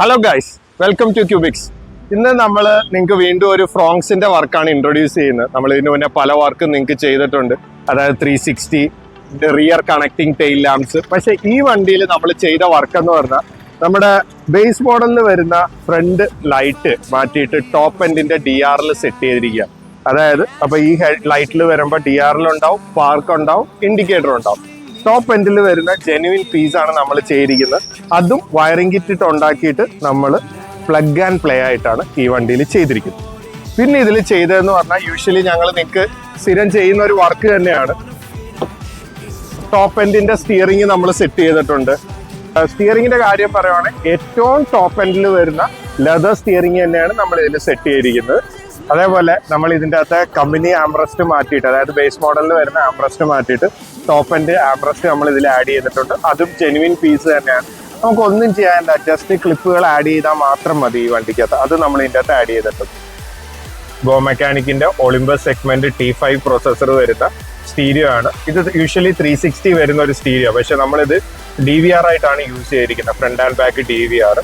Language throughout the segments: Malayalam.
Hello guys welcome to Cubix ഇന്ന് നമ്മൾ നിങ്ങൾക്ക് വീണ്ടും ഒരു ഫ്രോങ്സിന്റെ വർക്കാണ് ഇൻട്രൊഡ്യൂസ് ചെയ്യുന്നത്. നമ്മൾ ഇതിന് മുന്നേ പല വർക്കും നിങ്ങൾക്ക് ചെയ്തിട്ടുണ്ട്. അതായത് three sixty rear connecting tail lamps പക്ഷേ ഈ വണ്ടിയിൽ നമ്മൾ ചെയ്ത വർക്ക് എന്ന് പറഞ്ഞാൽ നമ്മുടെ ബേസ് മോഡലിൽ വരുന്ന ഫ്രണ്ട് ലൈറ്റ് മാറ്റിയിട്ട് ടോപ്പ് എൻഡിന്റെ ഡി ആറിൽ സെറ്റ് ചെയ്തിരിക്കുക അതായത് അപ്പൊ ഈ ലൈറ്റിൽ വരുമ്പോൾ ഡി ആറിൽ ഉണ്ടാവും പാർക്ക് ഉണ്ടാവും ഇൻഡിക്കേറ്റർ ഉണ്ടാവും. ടോപ്പ് എൻഡിൽ വരുന്ന ജെനുവിൻ പീസ് ആണ് നമ്മൾ ചെയ്തിരിക്കുന്നത്. അതും വയറിംഗ് കിറ്റിട്ട് ഉണ്ടാക്കിയിട്ട് നമ്മൾ പ്ലഗ് ആൻഡ് പ്ലേ ആയിട്ടാണ് ഈ വണ്ടിയിൽ ചെയ്തിരിക്കുന്നത്. പിന്നെ ഇതിൽ ചെയ്തതെന്ന് പറഞ്ഞാൽ യൂഷ്വലി ഞങ്ങൾ നിങ്ങൾക്ക് സ്ഥിരം ചെയ്യുന്ന ഒരു വർക്ക് തന്നെയാണ്. ടോപ്പ് എൻഡിന്റെ സ്റ്റിയറിംഗ് നമ്മൾ സെറ്റ് ചെയ്തിട്ടുണ്ട്. സ്റ്റിയറിംഗിന്റെ കാര്യം പറയുവാണെങ്കിൽ ഏറ്റവും ടോപ്പ് എൻഡിൽ വരുന്ന ലെതർ സ്റ്റിയറിംഗ് തന്നെയാണ് നമ്മൾ ഇതിൽ സെറ്റ് ചെയ്തിരിക്കുന്നത്. അതേപോലെ നമ്മൾ ഇതിന്റെ അകത്തെ കമ്പനി ആംബ്രസ്റ്റ് മാറ്റിയിട്ട് അതായത് ബേസ് മോഡലിൽ വരുന്ന ആംബ്രസ്റ്റ് മാറ്റിയിട്ട് ടോപ്പ് എൻഡ് ആംബ്രസ്റ്റ് നമ്മൾ ഇതിൽ ആഡ് ചെയ്തിട്ടുണ്ട്. അതും ജെനുവിൻ പീസ് തന്നെയാണ്. നമുക്ക് ഒന്നും ചെയ്യാനില്ല. ജസ്റ്റ് ക്ലിപ്പുകൾ ആഡ് ചെയ്താൽ മാത്രം മതി ഈ വണ്ടിക്കകത്ത്. അത് നമ്മൾ ഇതിന്റെ അകത്ത് ആഡ് ചെയ്തിട്ടുണ്ട്. Go മെക്കാനിക്കിന്റെ Olympus segment T five processor വരുന്ന സ്റ്റീരിയോ ആണ്. ഇത് യൂഷ്വലി ത്രീ സിക്സ്റ്റി വരുന്ന ഒരു സ്റ്റീരിയോ പക്ഷെ നമ്മളിത് ഡി വി ആർ ആയിട്ടാണ് യൂസ് ചെയ്തിരിക്കുന്നത്. Front and back D V R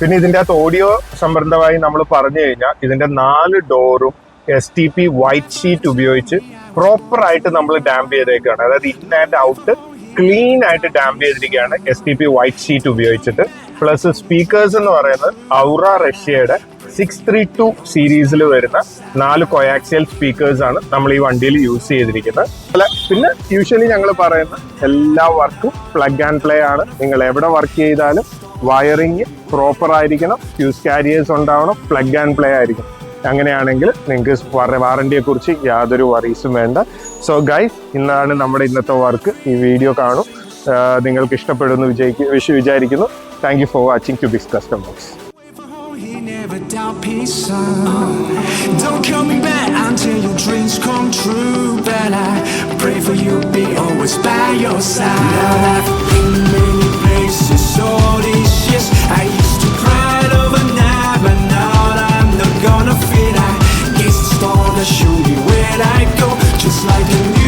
പിന്നെ ഇതിന്റെ അകത്ത് ഓഡിയോ സംബന്ധമായി നമ്മൾ പറഞ്ഞു കഴിഞ്ഞാൽ ഇതിന്റെ നാല് ഡോറും S T P white sheet ഉപയോഗിച്ച് പ്രോപ്പർ ആയിട്ട് നമ്മൾ ഡാമ്പ് ചെയ്തേക്കാണ്. അതായത് ഇൻ ആൻഡ് ഔട്ട് ക്ലീൻ ആയിട്ട് ഡാമ്പ് ചെയ്തിരിക്കുകയാണ് S T P white sheet ഉപയോഗിച്ചിട്ട്. പ്ലസ് സ്പീക്കേഴ്സ് എന്ന് പറയുന്നത് ഔറ റഷ്യയുടെ സിക്സ് ത്രീ ടു സീരീസിൽ വരുന്ന നാല് കൊയാക്സിയൽ സ്പീക്കേഴ്സ് ആണ് നമ്മൾ ഈ വണ്ടിയിൽ യൂസ് ചെയ്തിരിക്കുന്നത്. അല്ല പിന്നെ യൂഷ്വലി ഞങ്ങൾ പറയുന്ന എല്ലാ വർക്കും പ്ലഗ് ആൻഡ് പ്ലേ ആണ്. നിങ്ങൾ എവിടെ വർക്ക് ചെയ്താലും വയറിങ് പ്രോപ്പർ ആയിരിക്കണം. ഫ്യൂസ് കാരിയേഴ്സ് ഉണ്ടാവണം പ്ലഗ് ആൻഡ് പ്ലേ ആയിരിക്കണം. അങ്ങനെയാണെങ്കിൽ നിങ്ങൾക്ക് വാറണ്ടിയെ കുറിച്ച് യാതൊരു വറീസും വേണ്ട. സോ ഗൈസ് ഇന്നാണ് നമ്മുടെ ഇന്നത്തെ വർക്ക് ഈ വീഡിയോ കാണും. നിങ്ങൾക്ക് ഇഷ്ടപ്പെടുന്നു വിജയിക്കും വിഷു വിചാരിക്കുന്നു. Thank you for watching Cubix customers he never doubt peace, son. Uh, don't coming back until your dreams come true. But I pray for you, be always by your side. Now I've been many places all these years. I used to cry overnight, but now I'm not gonna feel. I guess the gonna show me where I go, just like a new.